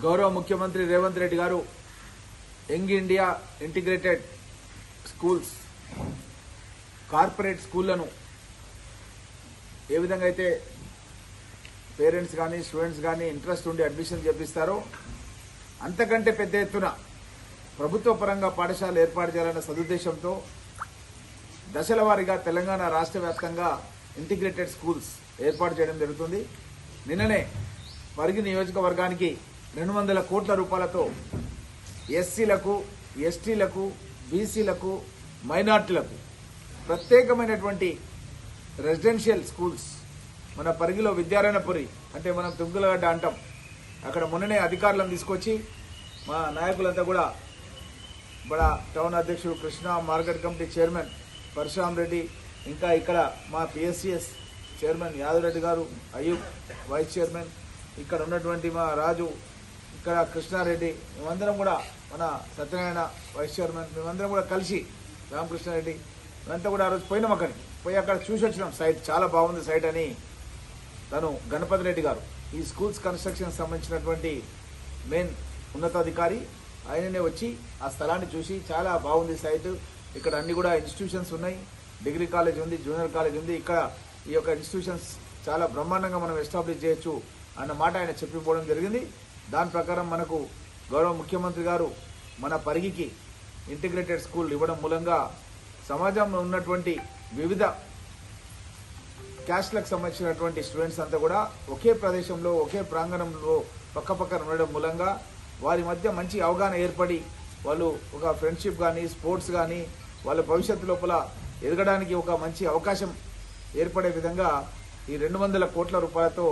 గౌరవ ముఖ్యమంత్రి రేవంత్ రెడ్డి గారు young India integrated schools corporate స్కూళ్ళను ఏ విధంగా అయితే పేరెంట్స్ కానీ స్టూడెంట్స్ కానీ ఇంట్రెస్ట్ ఉండి అడ్మిషన్ చేపిస్తారో అంతకంటే పెద్ద ఎత్తున ప్రభుత్వ పరంగా పాఠశాలలు ఏర్పాటు చేయాలన్న సదుద్దేశంతో దశల వారీగా తెలంగాణ రాష్ట్ర వ్యాప్తంగా ఇంటిగ్రేటెడ్ స్కూల్స్ ఏర్పాటు చేయడం జరుగుతుంది. నిన్ననే పరిగి నియోజకవర్గానికి రెండు వందల కోట్ల రూపాయలతో ఎస్సీలకు ఎస్టీలకు బీసీలకు మైనార్టీలకు ప్రత్యేకమైనటువంటి రెసిడెన్షియల్ స్కూల్స్ మన పరిగిలో విద్యారాయణపురి అంటే మనం తుంగులగడ్డ అంటాం. అక్కడ మొన్ననే అధికారులను తీసుకొచ్చి మా నాయకులంతా కూడా బడా టౌన్ అధ్యక్షుడు Krishna market committee chairman Parashuram Reddy ఇంకా ఇక్కడ మా పిఎస్సిఎస్ చైర్మన్ యాదవ్ గారు అయ్యూబ్ వైస్ చైర్మన్ ఇక్కడ ఉన్నటువంటి మా రాజు ఇక్కడ కృష్ణారెడ్డి మేమందరం కూడా మన సత్యనారాయణ వైస్ చైర్మన్ మేమందరం కూడా కలిసి రామకృష్ణారెడ్డి మేమంతా కూడా ఆ రోజు పోయినాం అక్కడికి. పోయి అక్కడ చూసి వచ్చినాం సైట్ చాలా బాగుంది సైట్ అని తను గణపతి రెడ్డి గారు. ఈ స్కూల్స్ కన్స్ట్రక్షన్ సంబంధించినటువంటి మెయిన్ ఉన్నతాధికారి ఆయననే వచ్చి ఆ స్థలాన్ని చూసి చాలా బాగుంది సైట్. ఇక్కడ అన్ని కూడా ఇన్స్టిట్యూషన్స్ ఉన్నాయి. డిగ్రీ కాలేజ్ ఉంది జూనియర్ కాలేజ్ ఉంది. ఇక్కడ ఈ యొక్క ఇన్స్టిట్యూషన్స్ చాలా బ్రహ్మాండంగా మనం ఎస్టాబ్లిష్ చేయొచ్చు అన్న మాట ఆయన చెప్పిపోవడం జరిగింది. దాని ప్రకారం మనకు గౌరవ ముఖ్యమంత్రి గారు మన పరిగికి ఇంటిగ్రేటెడ్ స్కూల్ ఇవ్వడం మూలంగా సమాజంలో ఉన్నటువంటి వివిధ క్యాస్ట్లకు సంబంధించినటువంటి స్టూడెంట్స్ అంతా కూడా ఒకే ప్రదేశంలో ఒకే ప్రాంగణంలో పక్కపక్కన ఉండడం మూలంగా వారి మధ్య మంచి అవగాహన ఏర్పడి వాళ్ళు ఒక ఫ్రెండ్షిప్ కానీ స్పోర్ట్స్ కానీ వాళ్ళ భవిష్యత్తు లోపల ఎదగడానికి ఒక మంచి అవకాశం ఏర్పడే విధంగా ఈ రెండు వందల కోట్ల రూపాయలతో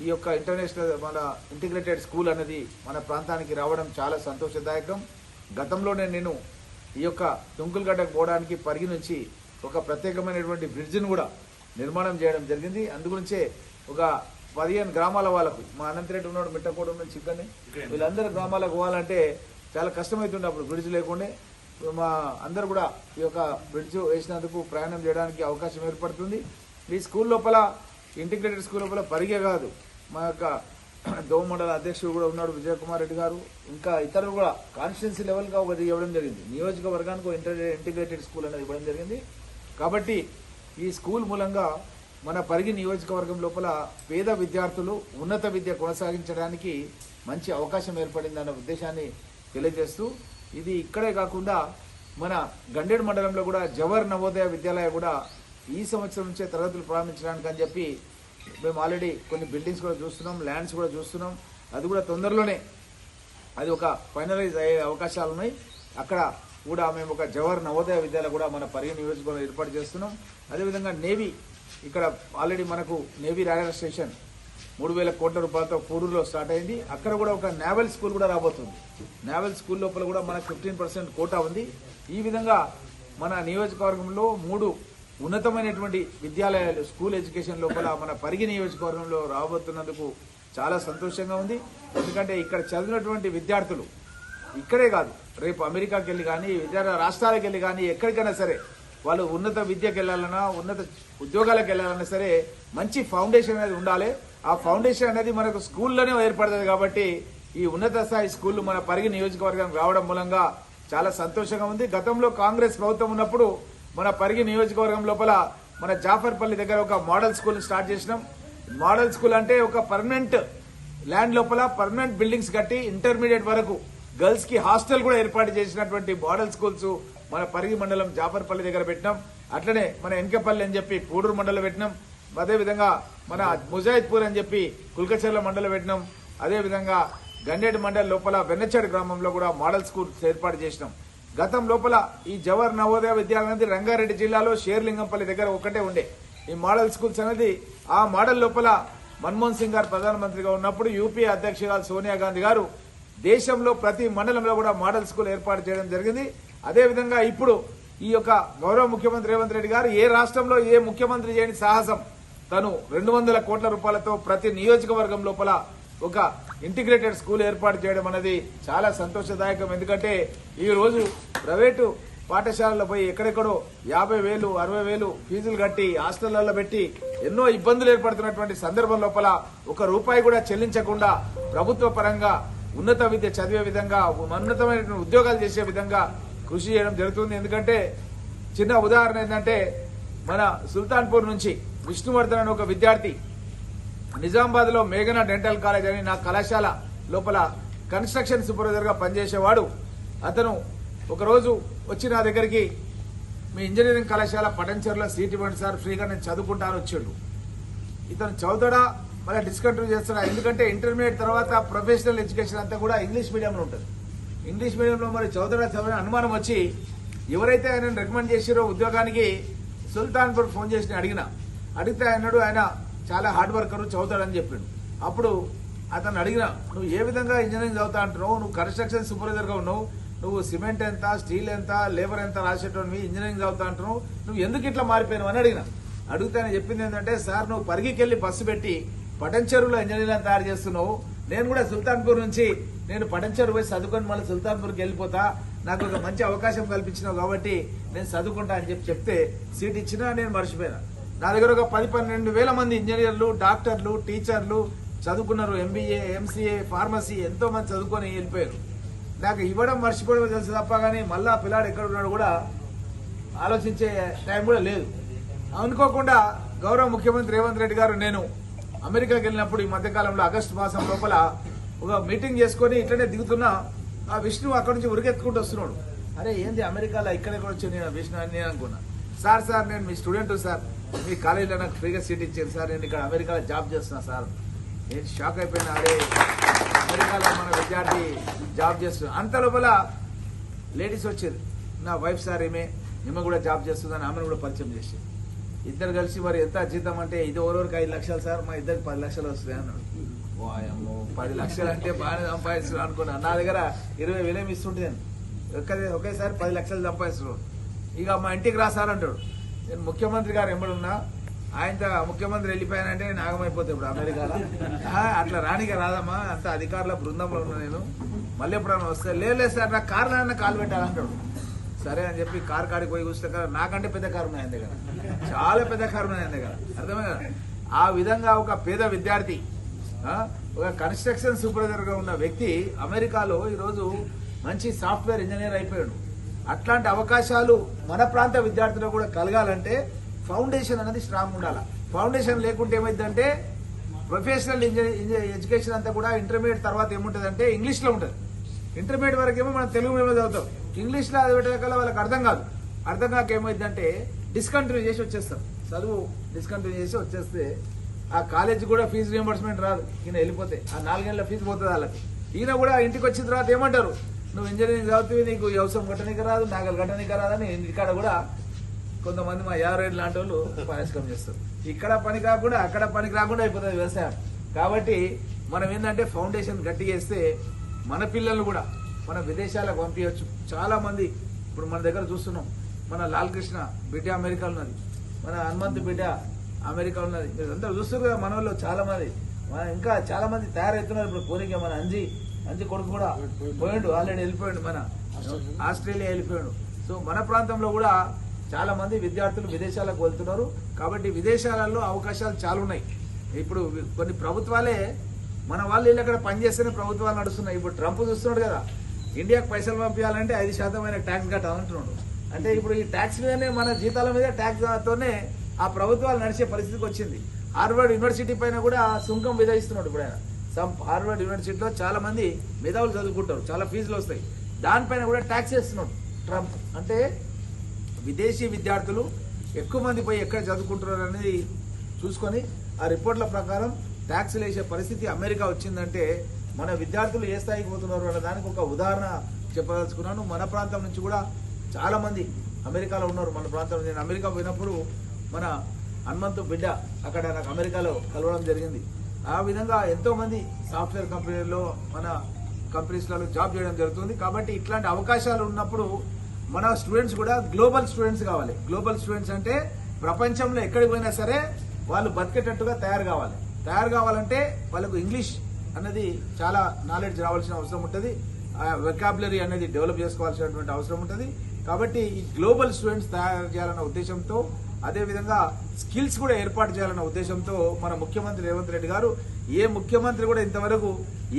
ఈ యొక్క ఇంటర్నేషనల్ మన ఇంటిగ్రేటెడ్ స్కూల్ అనేది మన ప్రాంతానికి రావడం చాలా సంతోషదాయకం. గతంలోనే నేను ఈ యొక్క తుంకులగడ్డకు పోవడానికి పరిగి నుంచి ఒక ప్రత్యేకమైనటువంటి బ్రిడ్జిని కూడా నిర్మాణం చేయడం జరిగింది. అందుగురించే ఒక పదిహేను గ్రామాల వాళ్ళకు మా అనంతరెడ్డి ఉన్నాడు మిట్టకూడెం నుంచి ఇక్కడనే వీళ్ళందరూ గ్రామాలకు పోవాలంటే చాలా కష్టమవుతుండే అప్పుడు బ్రిడ్జ్ లేకుండే. మా అందరు కూడా ఈ యొక్క బ్రిడ్జ్ వేసినందుకు ప్రయాణం చేయడానికి అవకాశం ఏర్పడుతుంది. ఈ స్కూల్ లోపల ఇంటిగ్రేటెడ్ స్కూల్ లోపల పరిగే కాదు. మా యొక్క దోమ మండల అధ్యక్షుడు కూడా ఉన్నాడు విజయకుమార్ రెడ్డి గారు. ఇంకా ఇతరులు కూడా కాన్స్టిట్యున్సీ లెవెల్గా ఒకటి ఇవ్వడం జరిగింది. నియోజకవర్గానికి ఇంటర్ ఇంటిగ్రేటెడ్ స్కూల్ అనేది ఇవ్వడం జరిగింది. కాబట్టి ఈ స్కూల్ మూలంగా మన పరిగి నియోజకవర్గం లోపల పేద విద్యార్థులు ఉన్నత విద్య కొనసాగించడానికి మంచి అవకాశం ఏర్పడిందన్న ఉద్దేశాన్ని తెలియజేస్తూ ఇది ఇక్కడే కాకుండా మన గండేడు మండలంలో కూడా జవహర్ నవోదయ విద్యాలయ కూడా ఈ సంవత్సరం నుంచే తరగతులు ప్రారంభించడానికి అని చెప్పి మేము ఆల్రెడీ కొన్ని బిల్డింగ్స్ కూడా చూస్తున్నాం ల్యాండ్స్ కూడా చూస్తున్నాం. అది కూడా తొందరలోనే అది ఒక ఫైనలైజ్ అయ్యే అవకాశాలు ఉన్నాయి. అక్కడ కూడా మేము ఒక జవహర్ నవోదయ విద్యాలయ కూడా మన పరిగణ నియోజకవర్గం ఏర్పాటు చేస్తున్నాం. అదేవిధంగా నేవీ ఇక్కడ ఆల్రెడీ మనకు నేవీ రాడర్ స్టేషన్ మూడు వేల కోట్ల రూపాయలతో కూడూరులో స్టార్ట్ అయింది. అక్కడ కూడా ఒక నేవల్ స్కూల్ కూడా రాబోతుంది. నావెల్ స్కూల్ లోపల కూడా మనకు ఫిఫ్టీన్ పర్సెంట్ కోటా ఉంది. ఈ విధంగా మన నియోజకవర్గంలో మూడు ఉన్నతమైనటువంటి విద్యాలయాలు స్కూల్ ఎడ్యుకేషన్ లోపల మన పరిగి నియోజకవర్గంలో రాబోతున్నందుకు చాలా సంతోషంగా ఉంది. ఎందుకంటే ఇక్కడ చదివినటువంటి విద్యార్థులు ఇక్కడే కాదు రేపు అమెరికాకి వెళ్ళి కానీ ఇతర రాష్ట్రాలకు వెళ్ళి కానీ ఎక్కడికైనా సరే వాళ్ళు ఉన్నత విద్యకు వెళ్ళాలన్నా ఉన్నత ఉద్యోగాలకు వెళ్ళాలన్నా సరే మంచి ఫౌండేషన్ అనేది ఉండాలి. ఆ ఫౌండేషన్ అనేది మనకు స్కూల్లోనే ఏర్పడుతుంది కాబట్టి ఈ ఉన్నత స్థాయి స్కూళ్ళు మన పరిగి నియోజకవర్గం రావడం మూలంగా చాలా సంతోషంగా ఉంది. గతంలో కాంగ్రెస్ ప్రభుత్వం ఉన్నప్పుడు మన పరిగి నియోజకవర్గం లోపల మన జాఫర్పల్లి దగ్గర ఒక మోడల్ స్కూల్ స్టార్ట్ చేసినాం. మోడల్ స్కూల్ అంటే ఒక పర్మనెంట్ ల్యాండ్ లోపల పర్మనెంట్ బిల్డింగ్స్ కట్టి ఇంటర్మీడియట్ వరకు గర్ల్స్కి హాస్టల్ కూడా ఏర్పాటు చేసినటువంటి మోడల్ స్కూల్స్ మన పరిగి మండలం జాఫర్పల్లి దగ్గర పెట్టినాం. అట్లనే మన ఎన్కపల్లి అని చెప్పి పూడూరు మండలం పెట్టినాం. అదేవిధంగా మన ముజాయిద్పూర్ అని చెప్పి కుల్కచర్ల మండలం పెట్టినాం. అదేవిధంగా గండేటి మండలి లోపల వెన్నచాడు గ్రామంలో కూడా మోడల్ స్కూల్స్ ఏర్పాటు చేసినాం. గతం లోపల ఈ జవహర్ నవోదయ విద్యాలయం అనేది రంగారెడ్డి జిల్లాలో షేర్లింగంపల్లి దగ్గర ఒకటే ఉండే. ఈ మోడల్ స్కూల్స్ అనేది ఆ మోడల్ లోపల మన్మోహన్ సింగ్ గారు ప్రధానమంత్రిగా ఉన్నప్పుడు యూపీఏ అధ్యక్షురాలు సోనియా గాంధీ గారు దేశంలో ప్రతి మండలంలో కూడా మోడల్ స్కూల్ ఏర్పాటు చేయడం జరిగింది. అదేవిధంగా ఇప్పుడు ఈ యొక్క గౌరవ ముఖ్యమంత్రి రేవంత్ రెడ్డి గారు ఏ రాష్ట్రంలో ఏ ముఖ్యమంత్రి చేయని సాహసం తను రెండు వందల కోట్ల రూపాయలతో ప్రతి నియోజకవర్గం లోపల ఒక ఇంటిగ్రేటెడ్ స్కూల్ ఏర్పాటు చేయడం అనేది చాలా సంతోషదాయకం. ఎందుకంటే ఈ రోజు ప్రైవేటు పాఠశాలలో పోయి ఎక్కడెక్కడో యాభై వేలు అరవై వేలు ఫీజులు కట్టి హాస్టళ్ళలో పెట్టి ఎన్నో ఇబ్బందులు ఏర్పడుతున్నటువంటి సందర్భం లోపల ఒక రూపాయి కూడా చెల్లించకుండా ప్రభుత్వ పరంగా ఉన్నత విద్య చదివే విధంగా ఉన్నతమైన ఉద్యోగాలు చేసే విధంగా కృషి చేయడం జరుగుతుంది. ఎందుకంటే చిన్న ఉదాహరణ ఏంటంటే మన సుల్తాన్పూర్ నుంచి విష్ణువర్ధన్ అనే ఒక విద్యార్థి నిజామాబాద్లో మేఘనా డెంటల్ కాలేజ్ అని నా కళాశాల లోపల కన్స్ట్రక్షన్ సూపర్వైజర్గా పనిచేసేవాడు. అతను ఒకరోజు వచ్చి నా దగ్గరికి మీ ఇంజనీరింగ్ కళాశాల పటంచర్లో సీట్ ఇవ్వండి సార్ ఫ్రీగా నేను చదువుకుంటాను వచ్చాడు. ఇతను చదువుతాడా? మళ్ళీ డిస్కంటిన్యూ చేస్తాడా ఎందుకంటే ఇంటర్మీడియట్ తర్వాత ప్రొఫెషనల్ ఎడ్యుకేషన్ అంతా కూడా ఇంగ్లీష్ మీడియంలో ఉంటుంది. ఇంగ్లీష్ మీడియంలో మరి చదువుతాడా చదివిన అనుమానం వచ్చి ఎవరైతే ఆయన రికమెండ్ చేసారో ఉద్యోగానికి సుల్తాన్పూర్ ఫోన్ చేసి అడిగిన. అడిగితే ఆయనడు ఆయన చాలా హార్డ్ వర్కర్ చదువుతాడని చెప్పాడు. అప్పుడు అతను అడిగిన నువ్వు ఏ విధంగా ఇంజనీరింగ్ చదువుతా అంటున్నావు? నువ్వు కన్స్ట్రక్షన్ సూపర్వైజర్గా ఉన్నావు. నువ్వు సిమెంట్ ఎంత స్టీల్ ఎంత లేబర్ ఎంత రాసేటోనివి ఇంజనీరింగ్ చదువుతా అంటున్నావు. నువ్వు ఎందుకు ఇట్లా మారిపోయినావు అని అడిగిన. అడిగితే చెప్పింది ఏంటంటే సార్ నువ్వు పరిగికెళ్ళి బస్సు పెట్టి పటంచెరువులో ఇంజనీరింగ్ తయారు చేస్తున్నావు. నేను కూడా సుల్తాన్పూర్ నుంచి నేను పటంచెరు పోయి చదువుకొని మళ్ళీ సుల్తాన్పూర్కి వెళ్ళిపోతా. నాకు ఒక మంచి అవకాశం కల్పించినావు కాబట్టి నేను చదువుకుంటా అని చెప్పి చెప్తే సీట్ ఇచ్చినా నేను మర్చిపోయినా. నా దగ్గర ఒక పది పన్నెండు వేల మంది ఇంజనీర్లు డాక్టర్లు టీచర్లు చదువుకున్నారు. ఎంబీఏ ఎంసీఏ ఫార్మసీ ఎంతో మంది చదువుకొని వెళ్ళిపోయారు. నాకు ఇవ్వడం మర్చిపోవడం తెలుసు తప్ప కానీ మళ్ళా పిల్లాడు ఎక్కడ ఉన్నాడు కూడా ఆలోచించే టైం కూడా లేదు. అనుకోకుండా గౌరవ ముఖ్యమంత్రి రేవంత్ రెడ్డి గారు నేను అమెరికాకి వెళ్ళినప్పుడు ఈ మధ్యకాలంలో ఆగస్టు మాసం లోపల ఒక మీటింగ్ చేసుకొని ఇట్లనే దిగుతున్నా. ఆ విష్ణు అక్కడి నుంచి ఉరికెత్తుకుంటూ వస్తున్నాడు. అరే ఏంది అమెరికాలో ఇక్కడ కూడా వచ్చి నేను విష్ణు అని నేను అనుకున్నా. సార్ సార్ నేను మీ స్టూడెంట్ సార్. మీ కాలేజీలో నాకు ఫ్రీగా సీట్ ఇచ్చారు సార్. నేను ఇక్కడ అమెరికాలో జాబ్ చేస్తున్నా సార్. నేను షాక్ అయిపోయినా. అరే అమెరికాలో మన విద్యార్థి జాబ్ చేస్తున్నా అంత లోపల లేడీస్ వచ్చారు. నా వైఫ్ సార్ ఏమే ఈమె కూడా జాబ్ చేస్తుందని ఆమెను కూడా పరిచయం చేసింది ఇద్దరు కలిసి మరి ఎంత జీతం అంటే ఇది ఓరోరికి ఐదు లక్షలు సార్. మా ఇద్దరికి పది లక్షలు వస్తాయి అన్నాడు. వాయమ్మో పది లక్షలు అంటే బాగానే సంపాదిస్తున్నాను అనుకున్నాను నా దగ్గర ఇరవై వేలేమి ఇస్తుంటే ఒకే ఒకేసారి పది లక్షలు సంపాదిస్తున్నాడు ఇక మా ఇంటికి రాసారంటాడు సార్ అంటాడు. నేను ముఖ్యమంత్రి గారు ఎంబడున్నా ఆయన ముఖ్యమంత్రి వెళ్ళిపోయానంటే నేను ఆగమైపోతే ఇప్పుడు అమెరికాలో. అట్లా రానిక రాదమ్మా అంత అధికారుల బృందంలో ఉన్నా నేను. మళ్ళీ ఎప్పుడైనా వస్తే లేదు లేదు సార్ నా కార్లో అన్న కాలు పెట్టాలంటాడు సరే అని చెప్పి కార్ కాడికి పోయి కూర్చుంటే కదా నాకంటే పెద్ద కారు ఉన్నాయి ఆయన దగ్గర చాలా పెద్ద కారు ఉన్నాయి ఆయన దగ్గర అర్థమే కదా? ఆ విధంగా ఒక పేద విద్యార్థి ఒక కన్స్ట్రక్షన్ సూపర్వైజర్గా ఉన్న వ్యక్తి అమెరికాలో ఈరోజు మంచి సాఫ్ట్వేర్ ఇంజనీర్ అయిపోయాడు. అట్లాంటి అవకాశాలు మన ప్రాంత విద్యార్థులకు కూడా కలగాలంటే ఫౌండేషన్ అనేది స్ట్రాంగ్ ఉండాలి. ఫౌండేషన్ లేకుంటే ఏమైందంటే ప్రొఫెషనల్ ఇంజనీర్ ఎడ్యుకేషన్ అంతా కూడా ఇంటర్మీడియట్ తర్వాత ఏముంటుందంటే ఇంగ్లీష్లో ఉంటుంది. ఇంటర్మీడియట్ వరకు ఏమో మనం తెలుగు మీడియంలో చదువుతాం. ఇంగ్లీష్లో అది పెట్టకల్లా వాళ్ళకి అర్థం కాదు. అర్థం కాక ఏమైందంటే డిస్కంటిన్యూ చేసి వచ్చేస్తాం. చదువు డిస్కంటిన్యూ చేసి వచ్చేస్తే ఆ కాలేజ్ కూడా ఫీజు రియంబర్స్మెంట్ రాదు. ఈయన వెళ్ళిపోతే. ఆ నాలుగేళ్ళ ఫీజు పోతుంది వాళ్ళకి. ఈయన కూడా ఇంటికి వచ్చిన తర్వాత ఏమంటారు? నువ్వు ఇంజనీరింగ్ చదివితే నీకు వ్యవసాయం కట్టనీకి రాదు నాగలు కట్టనీకి రాదని ఇక్కడ కూడా కొంతమంది మా యారేడు లాంటి వాళ్ళు పరిశ్రమ చేస్తారు. ఇక్కడ పని కాకుండా అక్కడ పనికి రాకుండా అయిపోతుంది వ్యవసాయం. కాబట్టి మనం ఏంటంటే ఫౌండేషన్ గట్టి చేస్తే మన పిల్లలు కూడా మన విదేశాలకు పంపించవచ్చు. చాలామంది ఇప్పుడు మన దగ్గర చూస్తున్నాం. మన లాల్ కృష్ణ బిడ్డ అమెరికా ఉన్నది. మన హనుమంత్ బిడ్డ అమెరికా ఉన్నది. మీరు అందరూ చూస్తారు కదా మన వాళ్ళు చాలామంది. మన ఇంకా చాలామంది తయారవుతున్నారు. ఇప్పుడు కోరిక మన అంజి మంచి కొడుకు కూడా పోయిండు ఆల్రెడీ వెళ్ళిపోయాడు మన ఆస్ట్రేలియా వెళ్ళిపోయాడు. సో మన ప్రాంతంలో కూడా చాలా మంది విద్యార్థులు విదేశాలకు వెళ్తున్నారు. కాబట్టి విదేశాలలో అవకాశాలు చాలా ఉన్నాయి. ఇప్పుడు కొన్ని ప్రభుత్వాలే మన వాళ్ళు వీళ్ళు అక్కడ పనిచేస్తేనే ప్రభుత్వాలు నడుస్తున్నాయి. ఇప్పుడు ట్రంప్ చూస్తున్నాడు కదా ఇండియాకు పైసలు పంపించాలంటే ఐదు శాతమైన ట్యాక్స్ కట్టాలంటున్నాడు. అంటే ఇప్పుడు ఈ ట్యాక్స్ మీదనే మన జీతాల మీద ట్యాక్స్తోనే ఆ ప్రభుత్వాలు నడిచే పరిస్థితికి వచ్చింది. హార్వర్డ్ యూనివర్సిటీ పైన కూడా సుంకం విధిస్తున్నాడు ఇప్పుడు ఆయన. సమ్ హార్వర్డ్ యూనివర్సిటీలో చాలా మంది మేధావులు చదువుకుంటారు. చాలా ఫీజులు వస్తాయి. దానిపైన కూడా ట్యాక్స్ వేస్తున్నాడు ట్రంప్ అంటే విదేశీ విద్యార్థులు ఎక్కువ మంది పోయి ఎక్కడ చదువుకుంటున్నారు అనేది చూసుకొని ఆ రిపోర్ట్ల ప్రకారం ట్యాక్స్లు వేసే పరిస్థితి అమెరికా వచ్చిందంటే మన విద్యార్థులు ఏ స్థాయికి పోతున్నారు అన్న దానికి ఒక ఉదాహరణ చెప్పదలుచుకున్నాను. మన ప్రాంతం నుంచి కూడా చాలామంది అమెరికాలో ఉన్నారు. మన ప్రాంతంలో నేను అమెరికా పోయినప్పుడు మన హనుమంతు బిడ్డ అక్కడ నాకు అమెరికాలో కలవడం జరిగింది. ఆ విధంగా ఎంతో మంది సాఫ్ట్వేర్ కంపెనీల్లో మన కంపెనీస్లలో జాబ్ చేయడం జరుగుతుంది. కాబట్టి ఇట్లాంటి అవకాశాలు ఉన్నప్పుడు మన స్టూడెంట్స్ కూడా గ్లోబల్ స్టూడెంట్స్ కావాలి. గ్లోబల్ స్టూడెంట్స్ అంటే ప్రపంచంలో ఎక్కడికి పోయినా సరే వాళ్ళు బతికేటట్టుగా తయారు కావాలి. తయారు కావాలంటే వాళ్ళకు ఇంగ్లీష్ అనేది చాలా నాలెడ్జ్ రావాల్సిన అవసరం ఉంటుంది. వెకాబులరీ అనేది డెవలప్ చేసుకోవాల్సినటువంటి అవసరం ఉంటుంది. కాబట్టి ఈ గ్లోబల్ స్టూడెంట్స్ తయారు చేయాలన్న ఉద్దేశంతో అదేవిధంగా స్కిల్స్ కూడా ఏర్పాటు చేయాలన్న ఉద్దేశంతో మన ముఖ్యమంత్రి రేవంత్ రెడ్డి గారు ఏ ముఖ్యమంత్రి కూడా ఇంతవరకు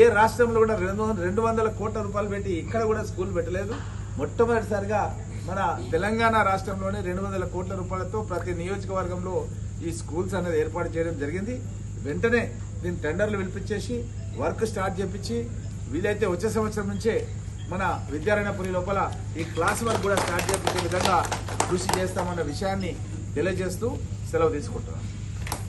ఏ రాష్ట్రంలో కూడా రెండు రెండు వందల కోట్ల రూపాయలు పెట్టి ఇక్కడ కూడా స్కూల్ పెట్టలేదు. మొట్టమొదటిసారిగా మన తెలంగాణ రాష్ట్రంలోనే రెండు వందల కోట్ల రూపాయలతో ప్రతి నియోజకవర్గంలో ఈ స్కూల్స్ అనేది ఏర్పాటు చేయడం జరిగింది. వెంటనే దీని టెండర్లు పిలిపించేసి వర్క్ స్టార్ట్ చేపించి వీలైతే వచ్చే సంవత్సరం నుంచే మన విద్యారాయణపురి లోపల ఈ క్లాస్ వర్క్ కూడా స్టార్ట్ చేపించే విధంగా కృషి చేస్తామన్న విషయాన్ని తెలియజేస్తూ సెలవు తీసుకుంటున్నాను.